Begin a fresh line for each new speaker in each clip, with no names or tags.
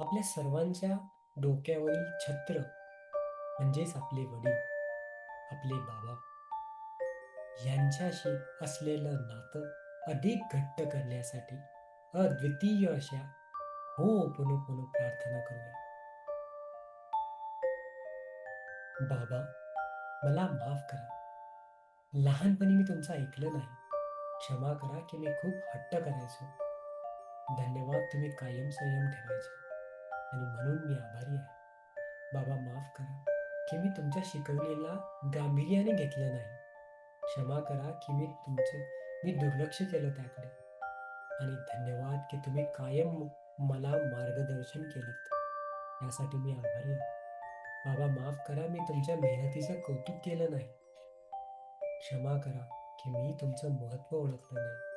आपल्या सर्वांच्या डोक्यावरील छत्र म्हणजेच आपले वडील आपले बाबा यांच्याशी असलेलं नातं अधिक घट्ट करण्यासाठी अद्वितीय अशा हो पुनो प्रार्थना करूया. बाबा मला माफ करा. लहानपणी मी तुमचं ऐकलं नाही. क्षमा करा की मी खूप हट्ट करायचो. धन्यवाद तुम्ही कायम संयम ठेवायचे. आणि म्हणून मी आभारी आहे. बाबा माफ करा की मी तुमच्या शिकवलेला गांभीर्याने घेतलं नाही. क्षमा करा की मी तुमचे मी दुर्लक्ष केलं त्याकडे. आणि धन्यवाद की तुम्ही कायम मला मार्गदर्शन केलं यासाठी मी आभारी आहे. बाबा माफ करा मी तुमच्या मेहनतीचं कौतुक केलं नाही. क्षमा करा की मी तुमचं महत्त्व ओळखलं नाही.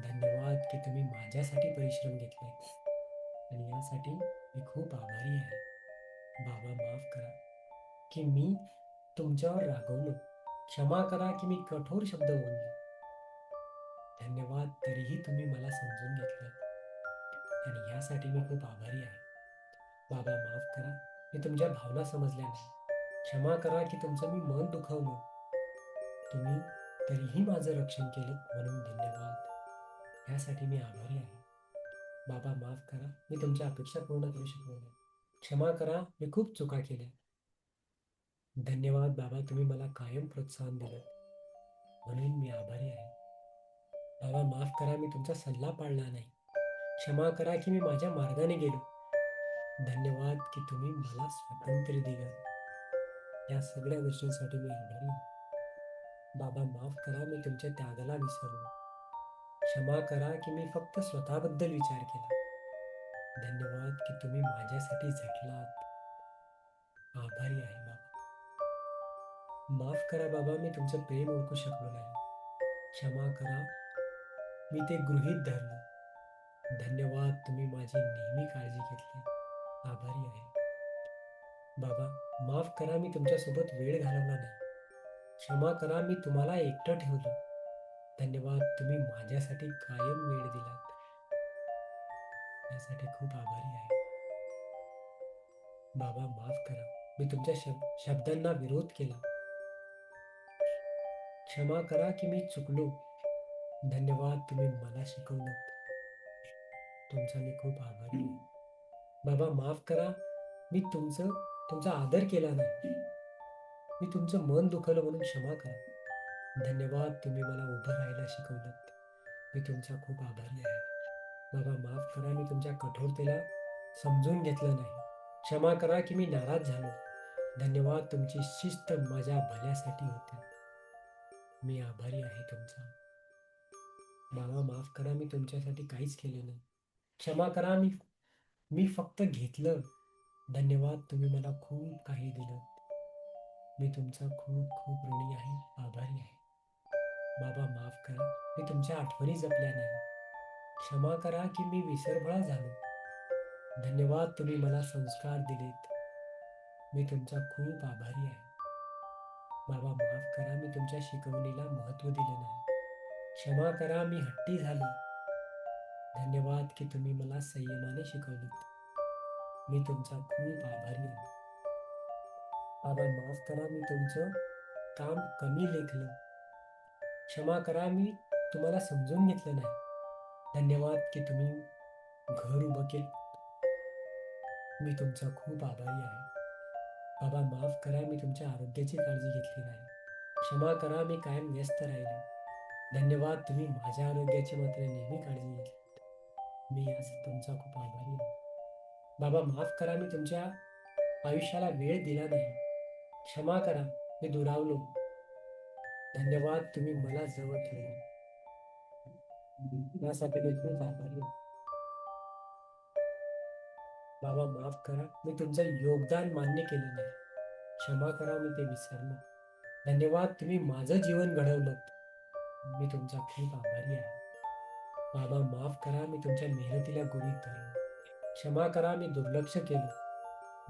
धन्यवाद की तुम्ही माझ्यासाठी परिश्रम घेतले. आणि यासाठी मी खूप आभारी आहे. बाबा माफ करा की मी तुमच्यावर रागवलो. क्षमा करा की मी कठोर शब्द बोललो. धन्यवाद तरीही तुम्ही मला समजून घेतलं. आणि यासाठी मी खूप आभारी आहे. बाबा माफ करा मी तुमच्या भावना समजल्या नाही. क्षमा करा की तुमचं मी मन दुखवलं. तुम्ही तरीही माझं रक्षण केलं म्हणून धन्यवाद. यासाठी मी आभारी आहे. बाबा माफ करा. मी तुमच्या अपेक्षा पूर्ण करू शकलो नाही. क्षमा करा. मी खूप चुका केल्या. धन्यवाद बाबा तुम्ही मला कायम प्रोत्साहन दिलं. म्हणून मी आभारी आहे. बाबा माफ करा. मी तुमचा सल्ला पाळला नाही. क्षमा करा की मी माझ्या मार्गाने गेलो. धन्यवाद की तुम्ही मला स्वातंत्र्य दिलं. या सगळ्या गोष्टींसाठी मी आभारी बाबा माफ करा. मी तुमच्या त्यागाला विसरलो. क्षमा करा की मी फक्त स्वतःबद्दल विचार केला. धन्यवाद की तुम्ही माझ्यासाठी झटलात. आभारी आहे बाबा. माफ करा बाबा मी तुमचं प्रेम ओळखू शकलो नाही. क्षमा करा. मी ते गृहीत धरलं. धन्यवाद तुम्ही माझी नेहमी काळजी घेतली. आभारी आहे. बाबा माफ करा मी तुमच्यासोबत वेळ घालवला नाही. क्षमा करा मी तुम्हाला एकटं ठेवलं. धन्यवाद तुम्ही माझ्यासाठी कायम वेळ दिलात. यासाठी खूप आभारी आहे. बाबा माफ करा. मी तुमच्या शब शब्दांना विरोध केला. क्षमा करा की मी चुकलो. धन्यवाद तुम्ही मला शिकवलं. तुमचा मी खूप आभारी आहे. बाबा माफ करा. मी तुमचं तुमचा आदर केला नाही. मी तुमचं मन दुखवलं म्हणून क्षमा करा. धन्यवाद तुम्ही मला उभं राहायला शिकवलं. मी तुमचा खूप आभारी आहे. बाबा माफ करा मी तुमच्या कठोरतेला समजून घेतलं नाही. क्षमा करा की मी नाराज झालो. धन्यवाद तुमची शिस्त माझ्या भल्यासाठी होती. मी आभारी आहे तुमचा. बाबा माफ करा मी तुमच्यासाठी काहीच केलं नाही. क्षमा करा मी मी फक्त घेतलं. धन्यवाद तुम्ही मला खूप काही दिलं. मी तुमचा खूप खूप ऋणी आहे आभारी आहे. बाबा माफ करा मी तुमच्या आठवणी जपल्या नाही. क्षमा करा की मी विसरभळा झालो. धन्यवाद तुम्ही मला संस्कार दिलेत. मी तुमचा खूप आभारी आहे. बाबा माफ करा मी तुमच्या शिकवणीला महत्त्व दिलं नाही. क्षमा करा मी हट्टी झालो. धन्यवाद की तुम्ही मला संयमाने शिकवलीत. मी तुमचा खूप आभारी आहे. बाबा माफ करा मी तुमचं काम कमी लेखलं. क्षमा करा मी तुम्हाला समजून घेतलं नाही. धन्यवाद की तुम्ही घर उभं केलं. मी तुमचा खूप आभारी आहे. बाबा माफ करा मी तुमच्या आरोग्याची काळजी घेतली नाही. क्षमा करा मी कायम व्यस्त राहिलो. धन्यवाद तुम्ही माझ्या आरोग्याची मात्र नेहमी काळजी घेतली. मी आज तुमचा खूप आभारी आहे. बाबा माफ करा मी तुमच्या आयुष्याला वेळ दिला नाही. क्षमा करा मी दुरावलो. धन्यवाद तुम्ही मला जवळ ठेवले यासाठी आभारी बाबा माफ करा मी तुमचं योगदान मान्य केलं नाही. क्षमा करा मी ते विसरलो. धन्यवाद तुम्ही माझं जीवन घडवलं. मी तुमचा खूप आभारी आहे. बाबा माफ करा मी तुमच्या मेहनतीला गुणित धरलो. क्षमा करा मी दुर्लक्ष केलं.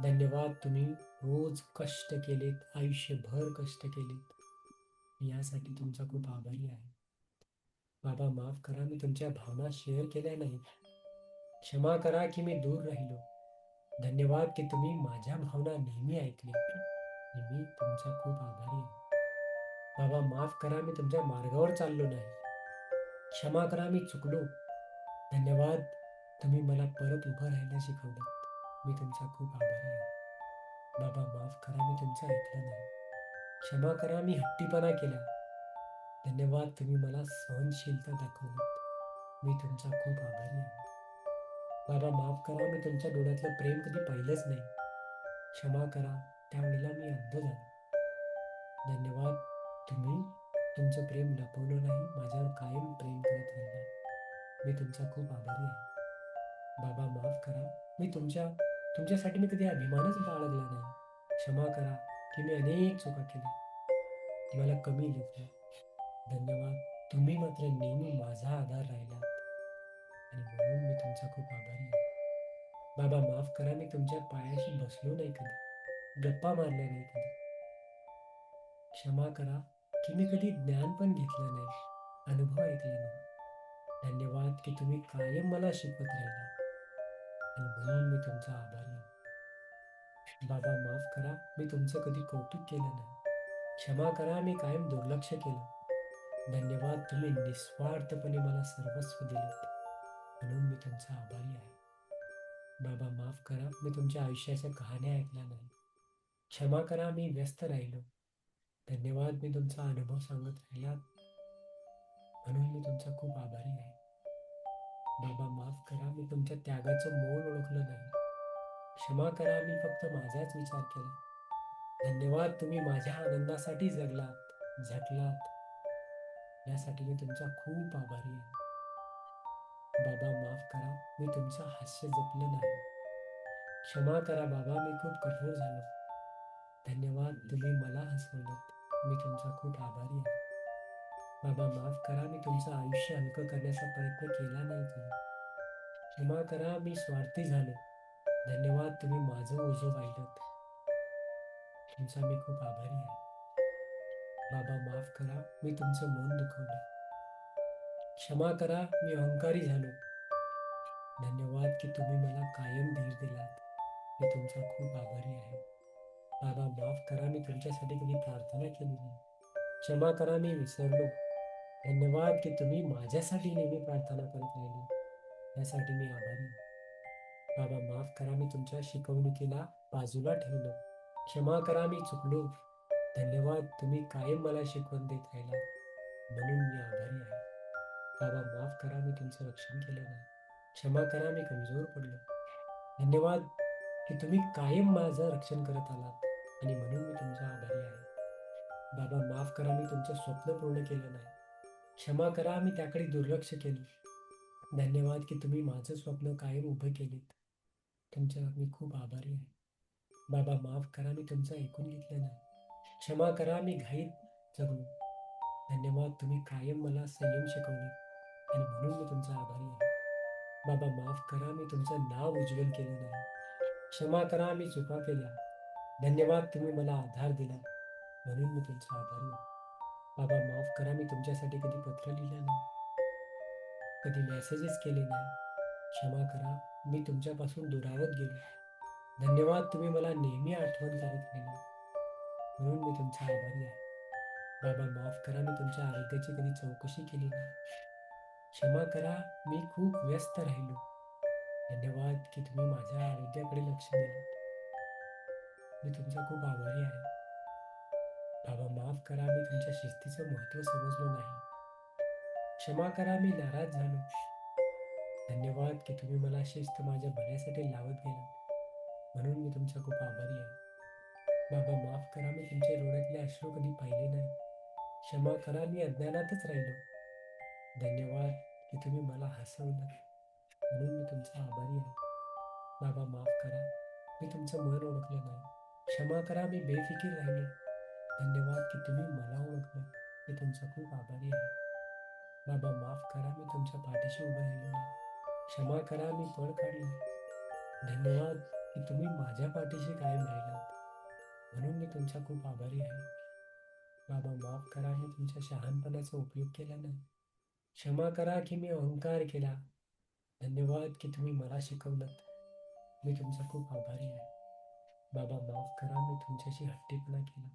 धन्यवाद तुम्ही रोज कष्ट केलेत आयुष्यभर कष्ट केलेत. यासाठी तुमचा खूप आभारी आहे. बाबा माफ करा मी तुमच्या भावना शेअर केल्या नाही क्षमा करा की मी दूर राहिलो. धन्यवाद की तुम्ही माझ्या भावना नेहमी ऐकल्या. आणि मी तुमचा खूप आभारी आहे. बाबा माफ करा मी तुमच्या मार्गावर चाललो नाही. क्षमा करा मी चुकलो. धन्यवाद तुम्ही मला परत उभं राहायला शिकवलं. मी तुमचा खूप आभारी आहे. बाबा माफ करा मी तुमचं ऐकलं नाही. क्षमा करा मी हट्टीपणा केला. धन्यवाद तुम्ही मला सहनशीलता दाखवली. मी तुमचा खूप आभारी आहे. बाबा माफ करा मी तुमच्या डोळ्यातलं प्रेम कधी पाहिलंच नाही. क्षमा करा त्यावेळेला मी अंध झालो. धन्यवाद तुम्ही तुमचं प्रेम लपवलं नाही माझ्यावर कायम प्रेम करत राहिला. मी तुमचा खूप आभारी आहे. बाबा माफ करा मी तुमच्या तुमच्यासाठी मी कधी अभिमानच बाळगला नाही. क्षमा करा की मी अनेक चुका केल्या. मला कमी लेखलं धन्यवाद. तुम्ही मात्र नेहमी माझा आधार राहिला आणि म्हणून मी तुमचा खूप आभारी आहे. बाबा माफ करा मी तुमच्या पायाशी बसलो नाही कधी. गप्पा मारल्या नाही कधी. क्षमा करा की मी कधी ज्ञान पण घेतलं नाही. अनुभव ऐकला नाही. धन्यवाद की तुम्ही कायम मला शिकवत राहिला आणि म्हणून मी तुमचा आभारी बाबा माफ करा. मी तुमचं कधी कौतुक केलं नाही. क्षमा करा मी कायम दुर्लक्ष केलं. धन्यवाद तुम्ही निस्वार्थपणे मला सर्वस्व दिलं. म्हणून मी तुमचा आभारी आहे. बाबा माफ करा. मी तुमच्या आयुष्याच्या कहाण्या ऐकल्या नाही. क्षमा करा मी व्यस्त राहिलो. धन्यवाद मी तुमचा अनुभव सांगत राहिलात म्हणून मी तुमचा खूप आभारी आहे. बाबा माफ करा. मी तुमच्या त्यागाचं मोल ओळखलं नाही. क्षमा करा मी फक्त माझाच विचार केला. धन्यवाद तुम्ही माझ्या आनंदासाठी जगलात झटलात. यासाठी मी तुमचा खूप आभारी आहे. बाबा माफ करा मी तुमचं हास्य जपलं नाही. क्षमा करा बाबा मी खूप कठोर झालो. धन्यवाद तुम्ही मला हसवलं. मी तुमचा खूप आभारी आहे. बाबा माफ करा मी तुमचं आयुष्य हलकं करण्याचा प्रयत्न केला नाही तुम्ही. क्षमा करा मी स्वार्थी झालो. धन्यवाद तुम्ही माझं ओझं वाहिलं तुमचा मी खूप आभारी आहे. बाबा माफ करा मी तुमचं मन दुखवलं. क्षमा करा मी अहंकारी झालो. धन्यवाद की तुम्ही मला कायम धीर दिलात. मी तुमचा खूप आभारी आहे. बाबा माफ करा मी तुमच्यासाठी कधी प्रार्थना केली नाही. क्षमा करा मी विसरलो. धन्यवाद की तुम्ही माझ्यासाठी नेहमी प्रार्थना करत राहिली. यासाठी मी आभारी आहे. बाबा माफ करा मी तुमच्या शिकवणुकीला बाजूला ठेवलं. क्षमा करा मी चुकलो. धन्यवाद तुम्ही कायम मला शिकवण देत राहिला म्हणून मी आभारी आहे. बाबा माफ करा मी तुमचं रक्षण केलं नाही. क्षमा करा मी कमजोर पडलो. धन्यवाद की तुम्ही कायम माझं रक्षण करत आलात आणि म्हणून मी तुमचा आभारी आहे. बाबा माफ करा मी तुमचं स्वप्न पूर्ण केलं नाही. क्षमा करा मी त्याकडे दुर्लक्ष केलं. धन्यवाद की तुम्ही माझं स्वप्न कायम उभं केलेत. तुमच्यावर मी खूप आभारी आहे. बाबा माफ करा मी तुमचं ऐकून घेतलं नाही. क्षमा करा मी घाईत जगलो. धन्यवाद तुम्ही कायम मला संयम शिकवले. आणि म्हणून मी तुमचा आभारी आहे. बाबा माफ करा मी तुमचं नाव उज्ज्वल केलं नाही. क्षमा करा मी चुका केल्या. धन्यवाद तुम्ही मला आधार दिला. म्हणून मी तुमचा आभारी आहे. बाबा माफ करा मी तुमच्यासाठी कधी पत्र लिहिलं नाही. कधी मेसेजेस केले नाही. क्षमा करा. मी तुमच्यापासून दुरावत गेलो. धन्यवाद तुम्ही मला नेहमी आठवण करत राहिला म्हणून मी तुमचा आभारी आहे. बाबा माफ करा मी तुमच्या आरोग्याची कधी चौकशी केली नाही. क्षमा करा मी खूप व्यस्त राहिलो. धन्यवाद की तुम्ही माझ्या आरोग्याकडे लक्ष दिलं. मी तुमचा खूप आभारी आहे. बाबा माफ करा मी तुमच्या शिस्तीचं महत्त्व समजलो नाही. क्षमा करा मी नाराज झालो. धन्यवाद की तुम्ही मला शिस्त माझ्या भल्यासाठी लावत गेलात. म्हणून मी तुमचा खूप आभारी आहे. बाबा माफ करा मी तुमच्या डोळ्यातले अश्रू कधी पाहिले नाही क्षमा करा मी अज्ञानातच राहिलो. धन्यवाद की तुम्ही मला हसवलं. म्हणून मी तुमचा आभारी आहे. बाबा माफ करा मी तुमचं मन ओळखलं नाही. क्षमा करा मी बेफिकीर राहिलो. धन्यवाद की तुम्ही मला ओळखलं. मी तुमचा खूप आभारी आहे. बाबा माफ करा मी तुमच्या पाठीशी उभं राहिलो. क्षमा करा मी पळ काढली. धन्यवाद की तुम्ही माझ्या पाठीशी कायम राहिलात. म्हणून मी तुमचा खूप आभारी आहे. बाबा माफ करा मी तुमच्या शहाणपणाचा उपयोग केला नाही क्षमा करा की मी अहंकार केला. धन्यवाद की तुम्ही मला शिकवलं मी तुमचा खूप आभारी आहे. बाबा माफ करा मी तुमच्याशी हट्टीपणा केला.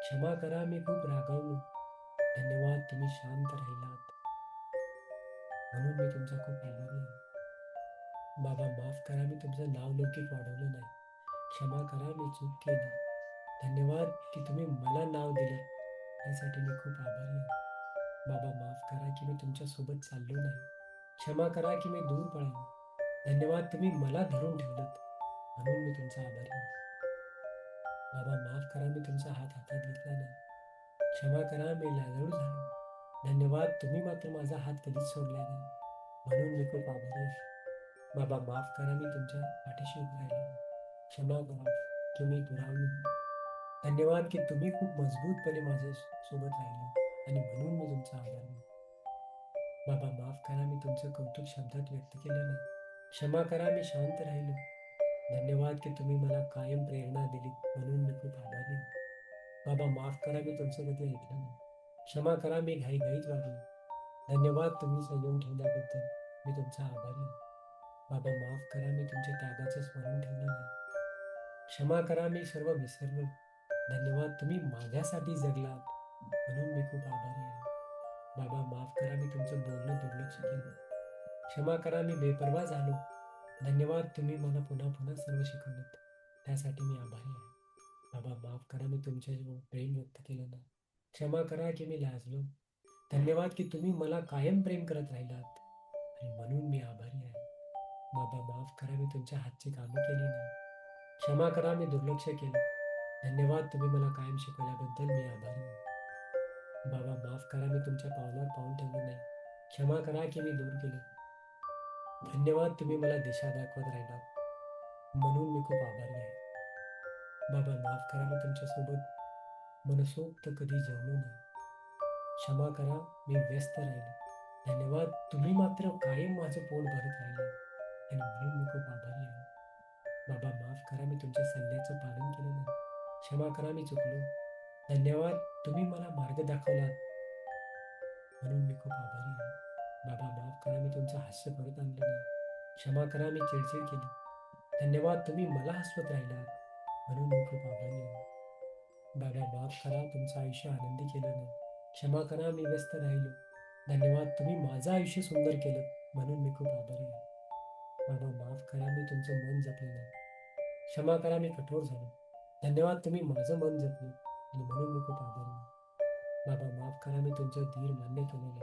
क्षमा करा मी खूप रागावलो. धन्यवाद तुम्ही शांत राहिलात. म्हणून मी तुमचा खूप आभारी आहे. बाबा माफ करा मी तुमचं नाव लौकिक वाढवलं नाही. क्षमा करा मी चूक केली. धन्यवाद की तुम्ही मला नाव दिले. यासाठी मी खूप आभारी आहे. बाबा माफ करा की मी तुमच्यासोबत चाललो नाही. क्षमा करा की मी दूर पळालो धन्यवाद तुम्ही मला धरून ठेवलं म्हणून मी तुमचा आभारी आहे. बाबा माफ करा मी तुमचा हात हातात घेतला नाही. क्षमा करा मी लाजळू झालो. धन्यवाद तुम्ही मात्र माझा हात कधीच सोडला नाही. म्हणून मी खूप आभारी आहे. बाबा माफ करा मी तुमच्या पाठीशी राहिले क्षमा करा की मी दुरावलो. धन्यवाद की तुम्ही खूप मजबूतपणे माझ्या सोबत राहिले आणि म्हणून मी तुमचा आभार बाबा माफ करा मी तुमचं कौतुक शब्दात व्यक्त केलं नाही. क्षमा करा मी शांत राहिलो. धन्यवाद की तुम्ही मला कायम प्रेरणा दिली म्हणून मी खूप आभारी बाबा माफ करा मी तुमचं कधी ऐकलं नाही. क्षमा करा मी घाईघाईत वागलो. धन्यवाद तुम्ही संयम ठेवल्याबद्दल. मी तुमचा आभारी आहे. बाबा माफ करा मी तुमच्या त्यागाचं स्मरण ठेवलं नाही. क्षमा करा मी सर्व विसरलो. धन्यवाद तुम्ही माझ्यासाठी जगलात. म्हणून मी खूप आभारी आहे. बाबा माफ करा मी तुमचं बोलणं दुर्लक्ष केलं. क्षमा करा मी बेपरवा झालो. धन्यवाद तुम्ही मला पुन्हा पुन्हा सर्व शिकवलं त्यासाठी मी आभारी आहे. बाबा माफ करा मी तुमच्या प्रेम व्यक्त केलं नाही. क्षमा करा की मी लाजलो. धन्यवाद की तुम्ही मला कायम प्रेम करत राहिलात. आणि म्हणून मी आभारी आहे. बाबा माफ करा मी तुमच्या हातची कामं केली नाही. क्षमा करा मी दुर्लक्ष केलं. धन्यवाद तुम्ही मला कायम शिकवल्याबद्दल मी आभारी आहे. बाबा माफ करा मी तुमच्या पावलावर पाऊल ठेवलं नाही. क्षमा करा की मी दूर केले धन्यवाद तुम्ही मला दिशा दाखवत राहिला म्हणून मी खूप आभारी आहे. बाबा माफ करा मी तुमच्यासोबत मनसोक्त कधी जेवलो नाही. क्षमा करा मी व्यस्त राहिलो. धन्यवाद तुम्ही मात्र कायम माझं पोट भरत राहिलं. आणि म्हणून मी खूप आभारी आहे. बाबा माफ करा मी तुमच्या सल्ल्याचं पालन केलं नाही. क्षमा करा मी चुकलो. धन्यवाद तुम्ही मला मार्ग दाखवलात म्हणून मी खूप आभारी आहे. बाबा माफ करा मी तुमचं हास्य परत आणलं नाही. क्षमा करा मी चिडचिड केली. धन्यवाद तुम्ही मला हसवत राहिलात म्हणून मी खूप आभारी आहे. बाबा माफ करा तुमचं आयुष्य आनंदी केलं नाही. क्षमा करा मी व्यस्त राहिलो. धन्यवाद तुम्ही माझं आयुष्य सुंदर केलं. म्हणून मी खूप आभारी आहे. प्रभू माफ करा मी तुमचं मन जपलं नाही. क्षमा करा मी कठोर झालो. धन्यवाद तुम्ही माझं मन जपलं. आणि म्हणून मी खूप आभारी बाबा माफ करा मी तुमचं धीर मान्य केलं नाही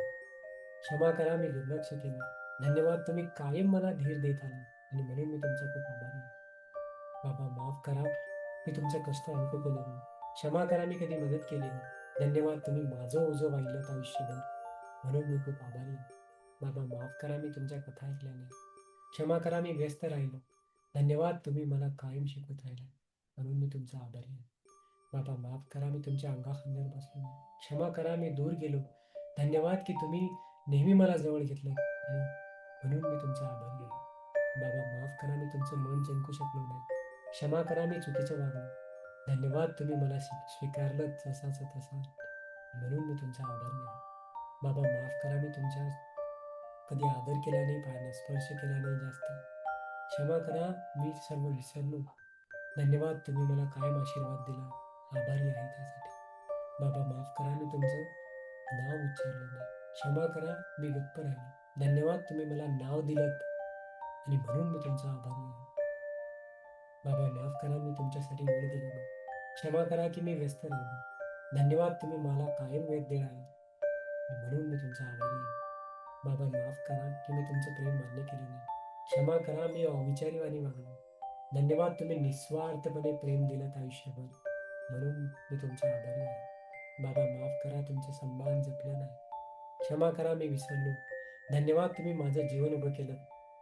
क्षमा करा मी दुर्लक्ष केलं. धन्यवाद तुम्ही कायम मला धीर देत आला. आणि म्हणून मी तुमचा खूप आभारी बाबा माफ करा मी तुमचं कष्ट ऐकू केलं नाही. क्षमा करा मी कधी मदत केली नाही. धन्यवाद तुम्ही माझं ओझं वाहिलं आयुष्यभर. म्हणून मी खूप आभारी बाबा माफ करा मी तुमच्या कथा ऐकल्या नाही. क्षमा करा मी व्यस्त राहिलो. धन्यवाद तुम्ही मला कायम शिकवत राहिला म्हणून मी तुमचा आभारी आहे. बाबा माफ करा मी तुमच्या अंगाखांद्यावर बसलो नाही क्षमा करा मी दूर गेलो. धन्यवाद की तुम्ही नेहमी मला जवळ घेतलं. आणि म्हणून मी तुमचा आभारी आहे. बाबा माफ करा मी तुमचं मन जिंकू शकलो नाही. क्षमा करा मी चुकीचं वागलो धन्यवाद तुम्ही मला स्वीकारलं तसाच तसा. म्हणून मी तुमचा आभारी आहे. बाबा माफ करा मी तुमच्या कधी आदर केला नाही पाहिजे स्पर्श केला नाही जास्त. क्षमा करा मी सर्व विसरलो. धन्यवाद तुम्ही मला कायम आशीर्वाद दिला. आभारी आहे त्यासाठी. बाबा माफ करा मी तुमचं. नाव उच्चारलं नाही. क्षमा करा मी गप्प राहिलो. धन्यवाद तुम्ही मला नाव दिलं. आणि म्हणून मी तुमचा आभारी आहे. बाबा माफ करा मी तुमच्यासाठी वेळ दिला नाही. क्षमा करा की मी व्यस्त राहिलो. धन्यवाद तुम्ही मला कायम वेळ दिला आहे म्हणून मी तुमचा आभारी आहे. बाबा माफ करा की मी तुमचं प्रेम मान्य केलं नाही. क्षमा करा मी अविचारीवाणी वागलो धन्यवाद तुम्ही निस्वार्थपणे प्रेम दिलं आयुष्यभर म्हणून मी तुमचा आभारी आहे. बाबा माफ करा तुमचं सन्मान जपलं नाही. क्षमा करा मी विसरलो. धन्यवाद तुम्ही माझं जीवन उभं केलं.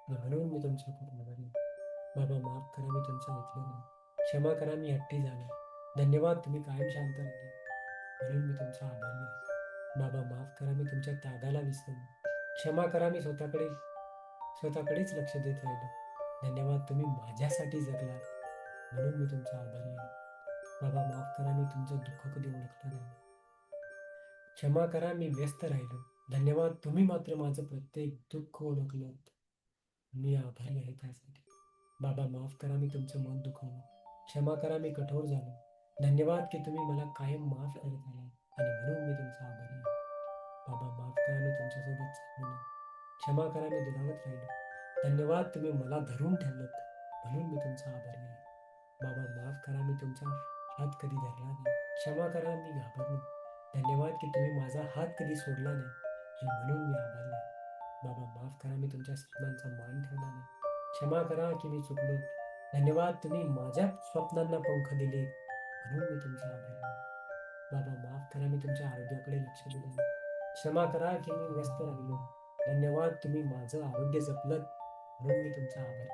म्हणून मी तुमच्या खूप आभारी बाबा माफ करा मी तुमचं ऐकलं नाही. क्षमा करा मी हट्टी झालो. धन्यवाद तुम्ही कायम शांत राहिले. म्हणून मी तुमचा आभारी आहे. बाबा माफ करा मी तुमच्या त्यागाला विसरलो. क्षमा करा मी स्वतःकडे स्वतःकडेच लक्ष देत राहिलो. धन्यवाद तुम्ही माझ्यासाठी जगलात. म्हणून मी तुमचा आभारी आहे. बाबा माफ करा मी तुमचं दुःख कधी ओळखलं नाही. क्षमा करा मी व्यस्त राहिलो. धन्यवाद तुम्ही मात्र माझं प्रत्येक दुःख ओळखलं मी आभारी आहे त्यासाठी. बाबा माफ करा मी तुमचं मन दुखवलं. क्षमा करा मी कठोर झालो. धन्यवाद की तुम्ही मला कायम माफ करत आला आणि म्हणून मी तुमचा आभारी आहे. बाबा माफ करा मी तुमच्यासोबत चाललो नाही क्षमा करा मी दुरावत राहिलो. धन्यवाद तुम्ही मला धरून ठेवलं म्हणून मी तुमचा आभार नाही बाबा माफ करा मी तुमचा हात कधी धरला नाही. क्षमा करा मी घाबरलो. धन्यवाद की तुम्ही माझा हात कधी सोडला नाही. आणि म्हणून मी आभारी बाबा माफ करा मी तुमच्या स्वप्नांचा मान ठेवला नाही. क्षमा करा की मी चुकलो धन्यवाद तुम्ही माझ्या स्वप्नांना पंख दिले म्हणून मी तुमचा आभारी आहे. बाबा माफ करा मी तुमच्या आरोग्याकडे लक्ष दिलं नाही. क्षमा करा की मी व्यस्त राहिलो. धन्यवाद तुम्ही माझं आरोग्य जपलं म्हणून मी तुमचा आभार.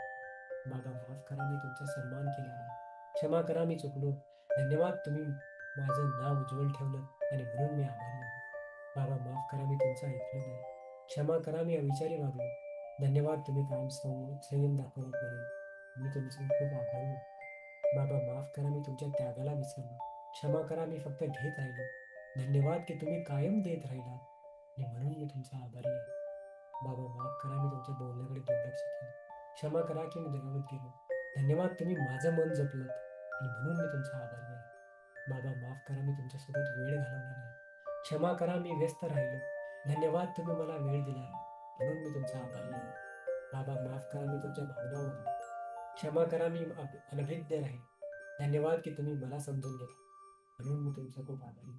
बाबा माफ करा मी तुमचा सन्मान केला क्षमा करा मी चुकलो. धन्यवाद तुम्ही माझं नाव उज्ज्वल ठेवलं आणि म्हणून मी आभारी बाबा माफ करा मी तुमचं ऐकलं नाही. क्षमा करा मी अविचारी वागलो धन्यवाद तुम्ही कायम संयम दाखवत म्हणून. मी तुमचे खूप आभारी बाबा माफ करा मी तुमच्या त्यागाला विसरलो. क्षमा करा मी फक्त घेत राहिलो. धन्यवाद की तुम्ही कायम देत राहिलात. आणि म्हणून मी तुमचा आभारी आहे. बाबा माफ करा मी तुमच्या बोलण्याकडे दुर्लक्ष केलं. क्षमा करा की मी दुरावत गेलो. धन्यवाद तुम्ही माझं मन जपलं आणि म्हणून मी तुमचा आभारी आहे. बाबा माफ करा मी तुमच्यासोबत वेळ घालवला नाही. क्षमा करा मी व्यस्त राहिलो. धन्यवाद तुम्ही मला वेळ दिला. म्हणून मी तुमचा आभारी आहे. बाबा माफ करा मी तुमच्या भावनावर क्षमा करा मी अनभिज्ञ राहील धन्यवाद की तुम्ही मला समजून घेतला म्हणून मी तुमचा खूप आभारी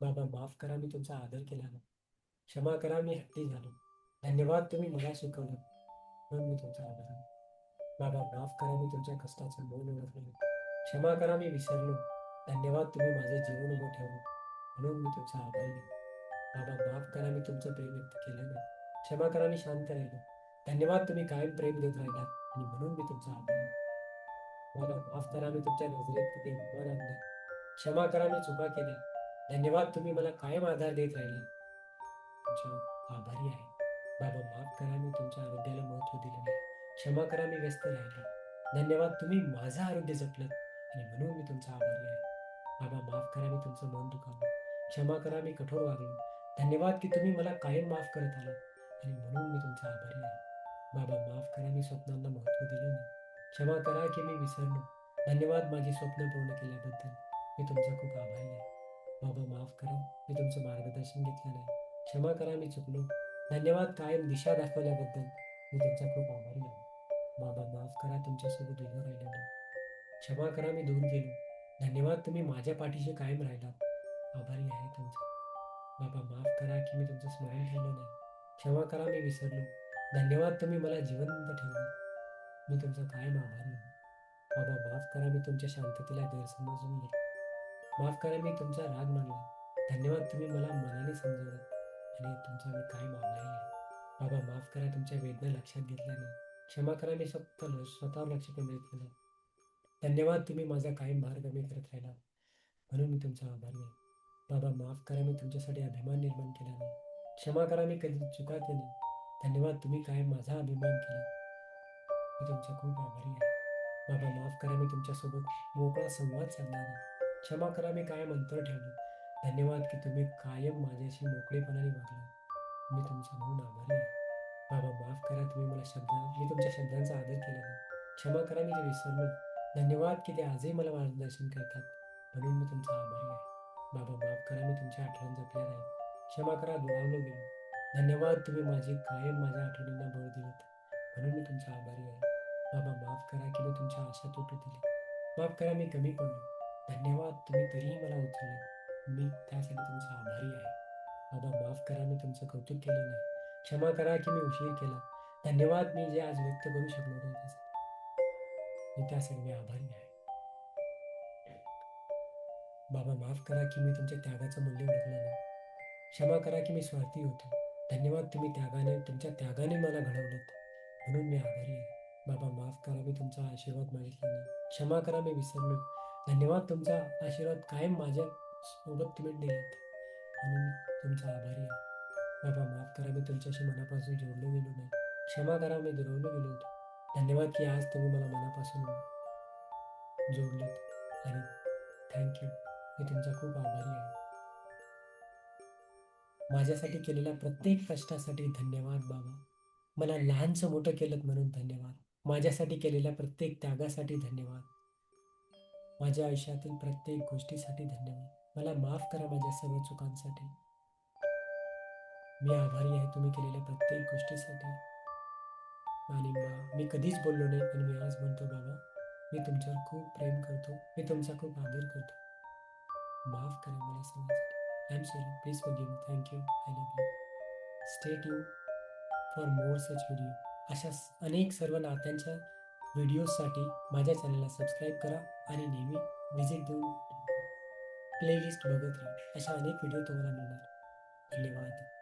बाबा माफ करा मी तुमचा आदर केला नाही. क्षमा करा मी हट्टी झालो धन्यवाद तुम्ही मला शिकवलं म्हणून मी तुमचा आभार बाबा माफ करा मी तुमच्या कष्टाचं मौन ओळखलं क्षमा करा मी विसरलो. धन्यवाद तुम्ही माझं जीवन उभं ठेवलं. म्हणून मी तुमचा आभारी आहे. बाबा माफ करा मी तुमचं प्रेम व्यक्त केलं नाही. क्षमा करा मी शांत राहिलो. धन्यवाद तुम्ही कायम प्रेम देत राहिला. आणि म्हणून मी तुमचा आभारी मला माफ करा मी तुमच्या नजरेत किती मन आणलं क्षमा करा मी चुका केल्या. धन्यवाद तुम्ही मला कायम आधार देत राहिला. तुमच्या आभारी आहे. बाबा माफ करा मी तुमच्या आरोग्याला महत्त्व दिलं नाही. क्षमा करा मी व्यस्त राहिलो. धन्यवाद तुम्ही माझं आरोग्य जपलं आणि म्हणून मी तुमचा आभारी आहे. बाबा माफ करा मी तुमचं मन दुखावलं. क्षमा करा मी कठोर वागलो. धन्यवाद की तुम्ही मला कायम माफ करत आला आणि म्हणून मी तुमचा आभारी आहे. बाबा माफ करा मी स्वप्नांना महत्त्व दिलं नाही. क्षमा करा की मी विसरलो. धन्यवाद माझी स्वप्न पूर्ण केल्याबद्दल. मी तुमचा खूप आभारी आहे. बाबा माफ करा मी तुमचं मार्गदर्शन घेतलं नाही क्षमा करा मी चुकलो. धन्यवाद कायम दिशा दाखवल्याबद्दल. मी तुमचा खूप आभारी आहे. बाबा माफ करा तुमच्यासोबत उभं राहिलं क्षमा करा मी दूर गेलो. धन्यवाद तुम्ही माझ्या पाठीशी कायम राहिलात. आभारी आहे तुमचा. बाबा माफ करा की मी तुमचं स्मरण ठेवलं नाही. क्षमा करा मी विसरलो. धन्यवाद तुम्ही मला जिवंत ठेवलं. मी तुमचा कायम आभारी आहे. बाबा माफ करा मी तुमच्या शांततेला गैरसमजून घेतलं माफ करा मी तुमचा राग मानला. धन्यवाद तुम्ही मला मनाने समजवलं. आणि तुमचा मी कायम आभारी आहे? बाबा माफ करा तुमच्या वेदना लक्षात घेतल्या नाही क्षमा करा मी फक्त स्वतःवर लक्ष केंद्रित केलं. धन्यवाद तुम्ही माझा कायम भार कमी करत राहिला. म्हणून मी तुमचा आभारी आहे बाबा माफ करा मी तुमच्यासाठी अभिमान निर्माण केला नाही क्षमा करा मी कधी चुका केली. धन्यवाद तुम्ही कायम माझा अभिमान केला. मी तुमचा खूप आभारी आहे. बाबा माफ करा मी तुमच्यासोबत मोकळा संवाद साधला नाही. क्षमा करा मी कायम अंतर ठेवलं. धन्यवाद की तुम्ही कायम माझ्याशी मोकळेपणाने वागला मी तुमचा म्हणून आभारी आहे. बाबा माफ करा तुम्ही मला शब्द मी तुमच्या शब्दांचा आदर केला नाही. क्षमा करा मी ते विसरलो. धन्यवाद की ते आजही मला मार्गदर्शन करतात. म्हणून मी तुमचा आभारी आहे. बाबा माफ करा मी तुमच्या आठवण जपल्या नाही. क्षमा करा दुरावलो गेलो. धन्यवाद तुम्ही माझी कायम माझ्या आठवणींना बळ दिलीत. म्हणून मी तुमचा आभारी आहे. बाबा माफ करा की मी तुमच्या आशा तुटू दिली. माफ करा मी कमी पडलो. धन्यवाद तुम्ही तरीही मला उचललं मी त्यासाठी तुमचा आभारी आहे. बाबा माफ करा मी तुमचं कौतुक केलं नाही. क्षमा करा की मी उशीर केला. धन्यवाद मी जे आज व्यक्त करू शकलो नाही त्यासाठी. मी त्यासाठी मी आभारी आहे. बाबा माफ करा की मी तुमच्या त्यागाचं मूल्य ओळखलं नाही. क्षमा करा की मी स्वार्थी होतो. धन्यवाद तुम्ही त्यागाने तुमच्या त्यागाने मला घडवलं. म्हणून मी आभारी आहे. बाबा माफ करा मी तुमचा आशीर्वाद मागितला नाही. क्षमा करा मी विसरलो. धन्यवाद तुमचा आशीर्वाद कायम माझ्या सोबत तुम्ही दिलेत. म्हणून तुमचा आभारी आहे. बाबा माफ करा मी तुमच्याशी मनापासून जोडलो गेलो नाही. क्षमा करा मी दुरवलो गेलो होतो. धन्यवाद की आज तुम्ही मला मनापासून जोडलेत. आणि थँक्यू मी तुमचा खूप आभारी आहे. माझ्यासाठी केलेल्या प्रत्येक कष्टासाठी धन्यवाद बाबा. मला लहानचं मोठं केलं म्हणून धन्यवाद. माझ्यासाठी केलेल्या प्रत्येक त्यागासाठी धन्यवाद. माझ्या आयुष्यातील प्रत्येक गोष्टीसाठी धन्यवाद. मला माफ करा माझ्या सर्व चुकांसाठी. मी आभारी आहे तुम्ही केलेल्या प्रत्येक गोष्टीसाठी. आणि मा- मी कधीच बोललो नाही पण मी आज म्हणतो बाबा मी तुमच्यावर खूप प्रेम करतो. मी तुमचा खूप आदर करतो. माफ करा मला सर्वांसाठी. I am sorry please forgive thank you I love you stay tube for more such video अशा अनेक सर्व नात्यांच्या व्हिडिओजसाठी माझ्या चॅनलला सबस्क्राईब करा आणि नेहमी व्हिजिट देऊन प्लेलिस्ट बघत राहा. अशा अनेक व्हिडिओ तुम्हाला मिळणार. धन्यवाद.